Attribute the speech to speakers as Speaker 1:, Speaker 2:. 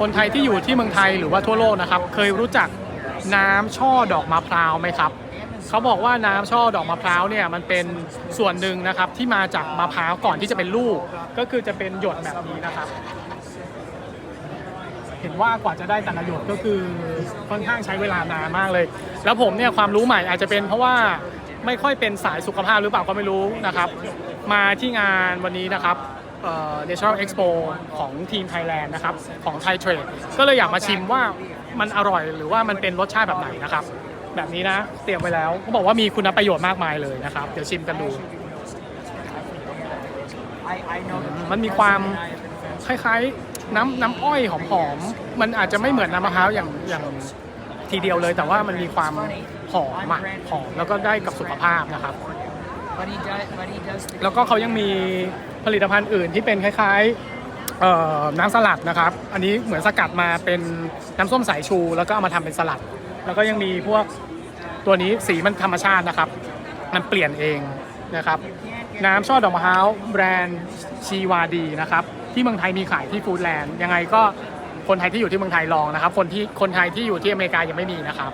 Speaker 1: คนไทยที่อยู่ที่เมืองไทยหรือว่าทั่วโลกนะครับ เคยรู้จักน้ำช่อดอกมะพร้าวไหมครับ เขาบอกว่าน้ำช่อดอกมะพร้าวเนี่ยมันเป็นส่วนหนึ่งนะครับที่มาจากมะพร้าวก่อนที่จะเป็นลูก ก็คือจะเป็นหยดแบบนี้นะครับ เห็นว่ากว่าจะได้แต่ละหยดก็คือค่อนข้างใช้เวลานานมากเลย แล้วผมเนี่ยความรู้ใหม่อาจจะเป็นเพราะว่าไม่ค่อยเป็นสายสุขภาพหรือเปล่าก็ไม่รู้นะครับ มาที่งานวันนี้นะครับ เอ่อ National Expo ของทีมไทยแลนด์นะครับ ของไทยเทรดก็เลยอยากมาชิมว่ามันอร่อยหรือว่ามันเป็นรสชาติแบบไหนนะครับ แบบนี้นะ เตรียมไว้แล้วเขาบอกว่ามีคุณประโยชน์มากมายเลยนะครับ เดี๋ยวชิมกันดู มันมีความคล้ายๆน้ำน้ำอ้อยหอมๆมันอาจจะไม่เหมือนน้ำมะพร้าวอย่างอย่างทีเดียวเลย แต่ว่ามันมีความหอมอะหอมแล้วก็ได้กับสุขภาพนะครับ
Speaker 2: But he does, but he does.
Speaker 1: แล้วก็เขายังมีผลิตภัณฑ์อื่นที่เป็นคล้ายๆเอ่อน้ำสลัดนะครับ อันนี้เหมือนสกัดมาเป็นน้ำส้มสายชู แล้วก็เอามาทำเป็นสลัด แล้วก็ยังมีพวกตัวนี้สีมันธรรมชาตินะครับ มันเปลี่ยนเองนะครับ น้ำช่อดอกมะพร้าวแบรนด์ชีวาดีนะครับ ที่เมืองไทยมีขายที่ฟู้ดแลนด์ยังไงก็คนไทยที่อยู่ที่เมืองไทยลองนะครับ คนที่คนไทยที่อยู่ที่อเมริกายังไม่มีนะครับ